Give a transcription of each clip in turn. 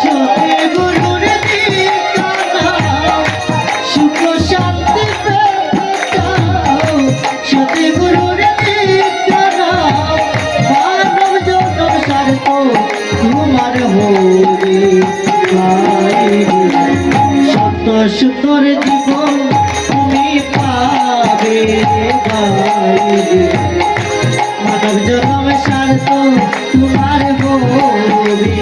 সতে গুরুর ঠিকানা। সুখ শান্তি পেতে চাও, সতে গুরুর ঠিকানা। মানব জনম স্বার্থ তোমার হরে গাইবে। সত্য সুন্দর জীবন তুমি পাবে গাইবে জগম শান্ত তোমার হবে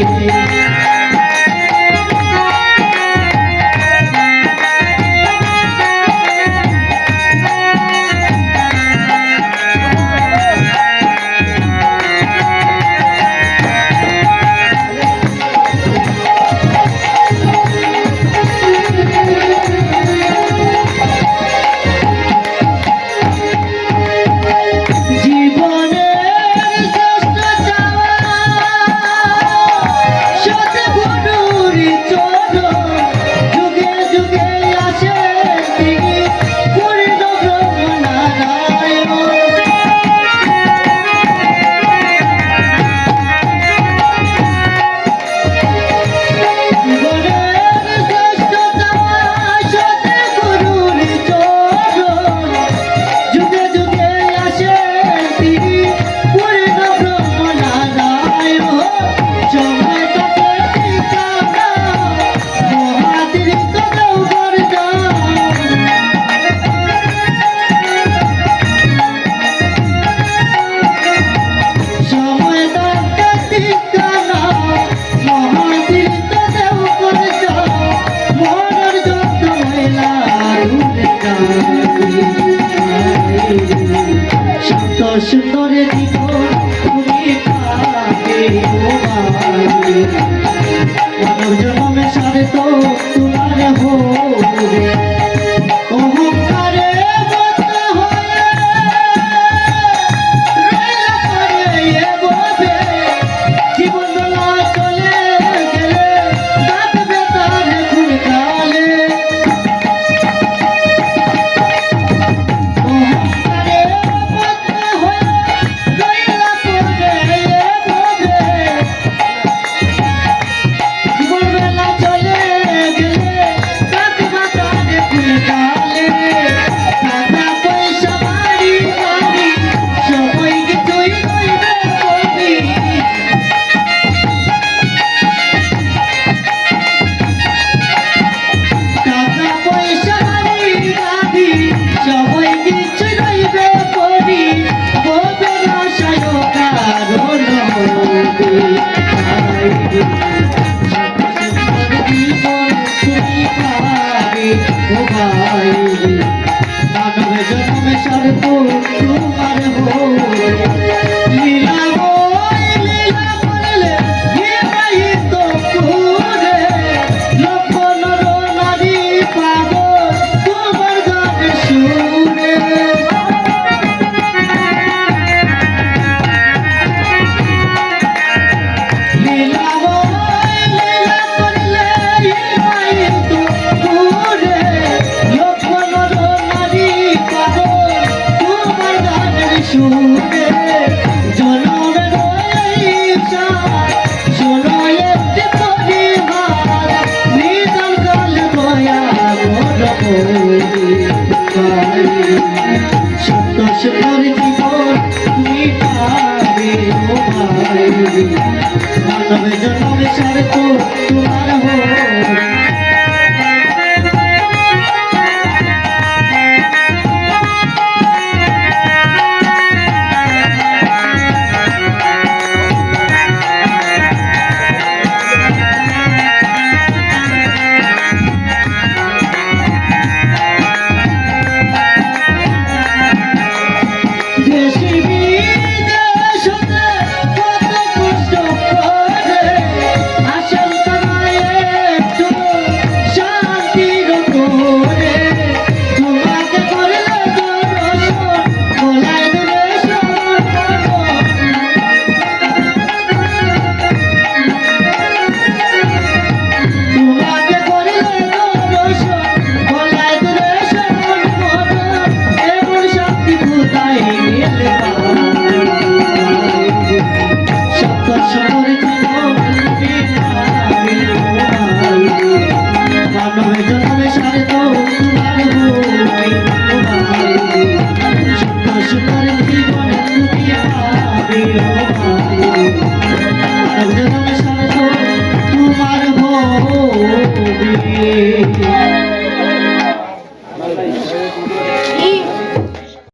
পারি পারি সাতাশ পারি জীবন তুমি পারি ও পারি মানবে জন্মে সারে তো তোমার